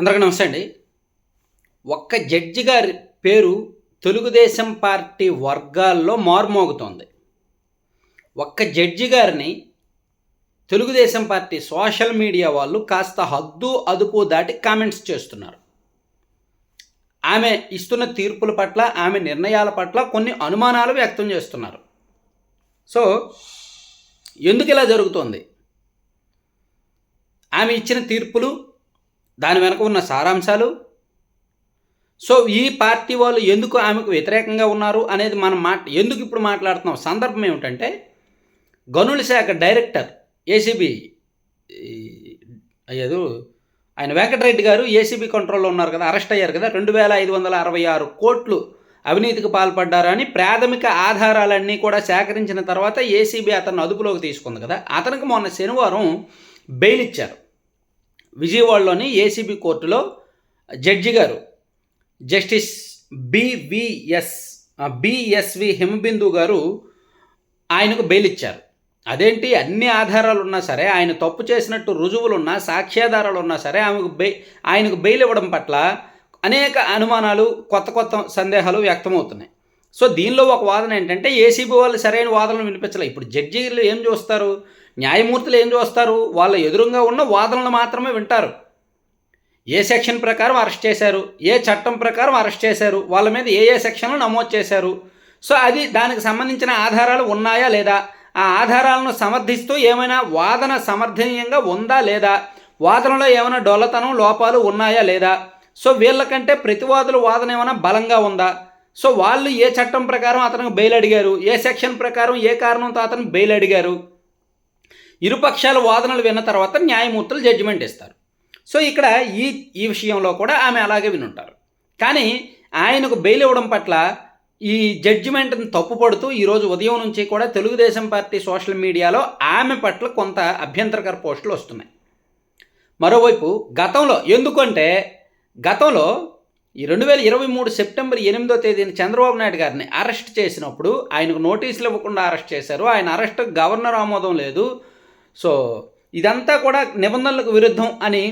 అందరికీ నమస్తే అండి. ఒక్క జడ్జి గారి పేరు తెలుగుదేశం పార్టీ వర్గాల్లో మారుమోగుతోంది. ఒక్క జడ్జి గారిని తెలుగుదేశం పార్టీ సోషల్ మీడియా వాళ్ళు కాస్త హద్దు అదుపు దాటి కామెంట్స్ చేస్తున్నారు. ఆమె ఇస్తున్న తీర్పుల పట్ల ఆమె నిర్ణయాల పట్ల కొన్ని అనుమానాలు వ్యక్తం చేస్తున్నారు. సో ఎందుకు ఇలా జరుగుతోంది? ఆమె ఇచ్చిన తీర్పులు దాని వెనక ఉన్న సారాంశాలు? సో ఈ పార్టీ వాళ్ళు ఎందుకు ఆమెకు వ్యతిరేకంగా ఉన్నారు అనేది మనం మాట ఎందుకు ఇప్పుడు మాట్లాడుతున్నాం? సందర్భం ఏమిటంటే గనుల శాఖ డైరెక్టర్ ఏసీబీ అయ్యేదు ఆయన వెంకటరెడ్డి గారు ఏసీబీ కంట్రోల్లో ఉన్నారు కదా అరెస్ట్ అయ్యారు కదా రెండు వేల ఐదు వందల అరవై ఆరు కోట్లు అవినీతికి పాల్పడ్డారని ప్రాథమిక ఆధారాలన్నీ కూడా సేకరించిన తర్వాత ఏసీబీ అతను అదుపులోకి తీసుకుంది కదా. అతనికి మొన్న శనివారం బెయిల్ ఇచ్చారు. విజయవాడలోని ఏసీబీ కోర్టులో జడ్జి గారు జస్టిస్ బివిఎస్ బిఎస్వి హిమబిందు గారు ఆయనకు బెయిల్ ఇచ్చారు అదేంటి? అన్ని ఆధారాలు ఉన్నా సరే ఆయన తప్పు చేసినట్టు రుజువులు ఉన్నా సాక్ష్యాధారాలు ఉన్నా సరే ఆమెకు బెయి ఆయనకు బెయిల్ ఇవ్వడం పట్ల అనేక అనుమానాలు కొత్త కొత్త సందేహాలు వ్యక్తమవుతున్నాయి. సో దీనిలో ఒక వాదన ఏంటంటే ఏసీబీ వాళ్ళు సరైన వాదనలు వినిపించలేదు ఇప్పుడు జడ్జీలు ఏం చూస్తారు? న్యాయమూర్తులు ఏం చూస్తారు? వాళ్ళ ఎదురుగా ఉన్న వాదనలు మాత్రమే వింటారు. ఏ సెక్షన్ ప్రకారం అరెస్ట్ చేశారు? ఏ చట్టం ప్రకారం అరెస్ట్ చేశారు? వాళ్ళ మీద ఏ ఏ సెక్షన్లు నమోదు చేశారు? సో అది దానికి సంబంధించిన ఆధారాలు ఉన్నాయా లేదా? ఆ ఆధారాలను సమర్థిస్తూ ఏమైనా వాదన సమర్థనీయంగా ఉందా లేదా? వాదనలో ఏమైనా డొల్లతనం లోపాలు ఉన్నాయా లేదా? సో వీళ్ళకంటే ప్రతివాదుల వాదన ఏమైనా బలంగా ఉందా? సో వాళ్ళు ఏ చట్టం ప్రకారం అతనికి బెయిల్ అడిగారు? ఏ సెక్షన్ ప్రకారం ఏ కారణంతో అతను బెయిల్ అడిగారు? ఇరుపక్షాల వాదనలు విన్న తర్వాత న్యాయమూర్తులు జడ్జిమెంట్ ఇస్తారు. సో ఇక్కడ ఈ ఈ విషయంలో కూడా ఆమె అలాగే వినుంటారు. కానీ ఆయనకు బెయిల్ ఇవ్వడం పట్ల ఈ జడ్జిమెంట్ని తప్పుపడుతూ ఈరోజు ఉదయం నుంచి కూడా తెలుగుదేశం పార్టీ సోషల్ మీడియాలో ఆమె పట్ల కొంత అభ్యంతరకర పోస్టులు వస్తున్నాయి. మరోవైపు గతంలో ఎందుకంటే గతంలో ఈ రెండు వేల ఇరవై మూడు సెప్టెంబర్ ఎనిమిదో తేదీన చంద్రబాబు నాయుడు గారిని అరెస్ట్ చేసినప్పుడు ఆయనకు నోటీసులు ఇవ్వకుండా అరెస్ట్ చేశారు. ఆయన అరెస్ట్ గవర్నర్ ఆమోదం లేదు. సో ఇదంతా కూడా నిబంధనలకు విరుద్ధం అని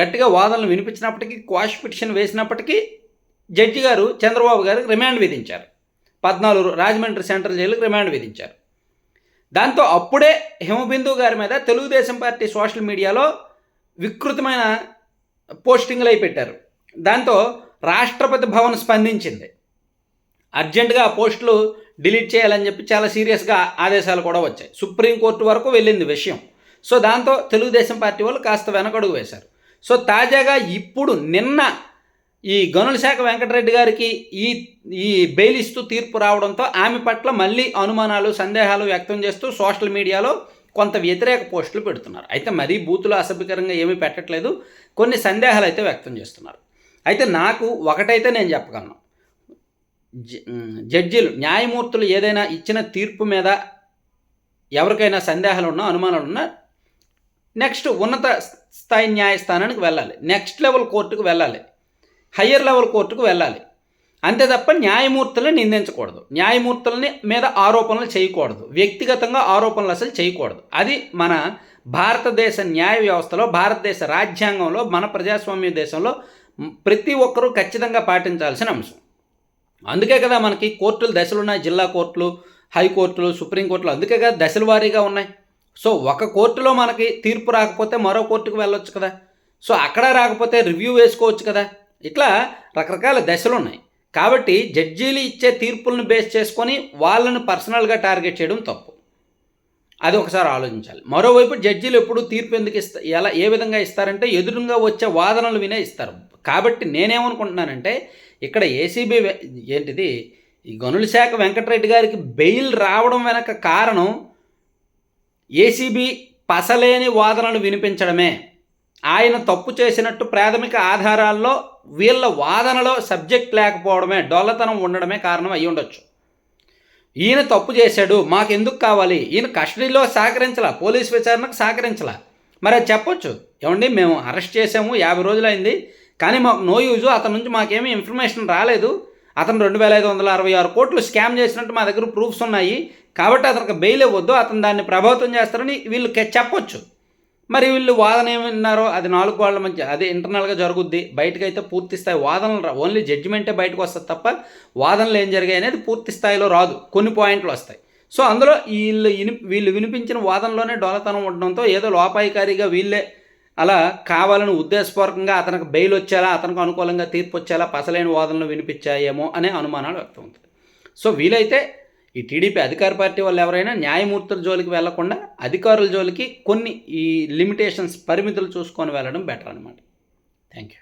గట్టిగా వాదనలు వినిపించినప్పటికీ క్వాష్ పిటిషన్ వేసినప్పటికీ జడ్జి గారు చంద్రబాబు గారికి రిమాండ్ విధించారు. పద్నాలుగు రాజమండ్రి సెంట్రల్ జైలుకి రిమాండ్ విధించారు. దాంతో అప్పుడే హిమబిందు గారి మీద తెలుగుదేశం పార్టీ సోషల్ మీడియాలో వికృతమైన పోస్టింగ్లు అయి పెట్టారు దాంతో రాష్ట్రపతి భవన్ స్పందించింది. అర్జెంటుగా ఆ పోస్టులు డిలీట్ చేయాలని చెప్పి చాలా సీరియస్గా ఆదేశాలు కూడా వచ్చాయి. సుప్రీంకోర్టు వరకు వెళ్ళింది విషయం. సో దాంతో తెలుగుదేశం పార్టీ వాళ్ళు కాస్త వెనకడుగు వేశారు. సో తాజాగా ఇప్పుడు నిన్న ఈ గనుల శాఖ వెంకటరెడ్డి గారికి ఈ ఈ బెయిల్ ఇస్తూ తీర్పు రావడంతో ఆమె పట్ల మళ్ళీ అనుమానాలు సందేహాలు వ్యక్తం చేస్తూ సోషల్ మీడియాలో కొంత వ్యతిరేక పోస్టులు పెడుతున్నారు. అయితే మరీ బూతులు అసభ్యకరంగా ఏమీ పెట్టట్లేదు. కొన్ని సందేహాలు అయితే వ్యక్తం చేస్తున్నారు. అయితే నాకు ఒకటైతే నేను చెప్పగలను. జడ్జీలు న్యాయమూర్తులు ఏదైనా ఇచ్చిన తీర్పు మీద ఎవరికైనా సందేహాలు ఉన్నా అనుమానాలు ఉన్నా నెక్స్ట్ ఉన్నత స్థాయి న్యాయస్థానానికి వెళ్ళాలి. నెక్స్ట్ లెవెల్ కోర్టుకు వెళ్ళాలి. హయ్యర్ లెవెల్ కోర్టుకు వెళ్ళాలి. అంతే తప్ప న్యాయమూర్తులను నిందించకూడదు. న్యాయమూర్తులని మీద ఆరోపణలు చేయకూడదు. వ్యక్తిగతంగా ఆరోపణలు అసలు చేయకూడదు. అది మన భారతదేశ న్యాయ వ్యవస్థలో భారతదేశ రాజ్యాంగంలో మన ప్రజాస్వామ్య దేశంలో ప్రతి ఒక్కరూ ఖచ్చితంగా పాటించాల్సిన అంశం. అందుకే కదా మనకి కోర్టులు దశలు ఉన్నాయి జిల్లా కోర్టులు హైకోర్టులు సుప్రీంకోర్టులు అందుకే కదా దశల వారీగా ఉన్నాయి. సో ఒక కోర్టులో మనకి తీర్పు రాకపోతే మరో కోర్టుకు వెళ్ళొచ్చు కదా. సో అక్కడ రాకపోతే రివ్యూ వేసుకోవచ్చు కదా. ఇట్లా రకరకాల దశలు ఉన్నాయి. కాబట్టి జడ్జీలు ఇచ్చే తీర్పులను బేస్ చేసుకొని వాళ్ళను పర్సనల్గా టార్గెట్ చేయడం తప్పు. అది ఒకసారి ఆలోచించాలి. మరోవైపు జడ్జీలు ఎప్పుడు తీర్పు ఎందుకు ఇస్తా ఎలా ఏ విధంగా ఇస్తారంటే ఎదురుగా వచ్చే వాదనలు వినే ఇస్తారు. కాబట్టి నేనేమనుకుంటున్నానంటే ఇక్కడ ఏసీబీ ఏంటిది? ఈ గనుల శాఖ వెంకటరెడ్డి గారికి బెయిల్ రావడం వెనక కారణం ఏసీబీ పసలేని వాదనలు వినిపించడమే. ఆయన తప్పు చేసినట్టు ప్రాథమిక ఆధారాల్లో వీళ్ళ వాదనలో సబ్జెక్ట్ లేకపోవడమే డొల్లతనం ఉండడమే కారణం అయి ఉండొచ్చు. ఈయన తప్పు చేశాడు మాకెందుకు కావాలి? ఈయన కస్టడీలో సహకరించలా? పోలీస్ విచారణకు సహకరించలా? మరి అది చెప్పొచ్చు. ఏమండి మేము అరెస్ట్ చేసాము యాభై రోజులైంది కానీ మాకు నో యూజు అతని నుంచి మాకేమీ ఇన్ఫర్మేషన్ రాలేదు. అతను రెండు వేల ఐదు వందల అరవై ఆరు కోట్లు స్కామ్ చేసినట్టు మా దగ్గర ప్రూఫ్స్ ఉన్నాయి. కాబట్టి అతనికి బెయిల్ ఇవ్వద్దు అతను దాన్ని ప్రభావితం చేస్తారని వీళ్ళు చెప్పొచ్చు. మరి వీళ్ళు వాదన ఏమన్నారో అది నాలుగు వాళ్ళ మంచి అదే ఇంటర్నల్గా జరుగుద్ది. బయటకైతే పూర్తి స్థాయి వాదనలు రా ఓన్లీ జడ్జిమెంటే బయటకు వస్తుంది తప్ప వాదనలు ఏం జరిగాయి అనేది పూర్తి స్థాయిలో రాదు. కొన్ని పాయింట్లు వస్తాయి. సో అందులో వీళ్ళు విని వీళ్ళు వినిపించిన వాదనలోనే డోలతనం ఉండడంతో ఏదో లోపాయికారిగా వీళ్ళే అలా కావాలని ఉద్దేశపూర్వకంగా అతనికి బెయిల్ వచ్చేలా అతనికి అనుకూలంగా తీర్పు వచ్చేలా పసలేని వాదనలు వినిపించాయేమో అనే అనుమానాలు వ్యక్తమవుతాయి సో వీలైతే ఈ టీడీపీ అధికార పార్టీ వాళ్ళు ఎవరైనా న్యాయమూర్తుల జోలికి వెళ్ళకుండా అధికారుల జోలికి కొన్ని ఈ లిమిటేషన్స్ పరిమితులు చూసుకొని వెళ్ళడం బెటర్ అనమాట థ్యాంక్ యూ.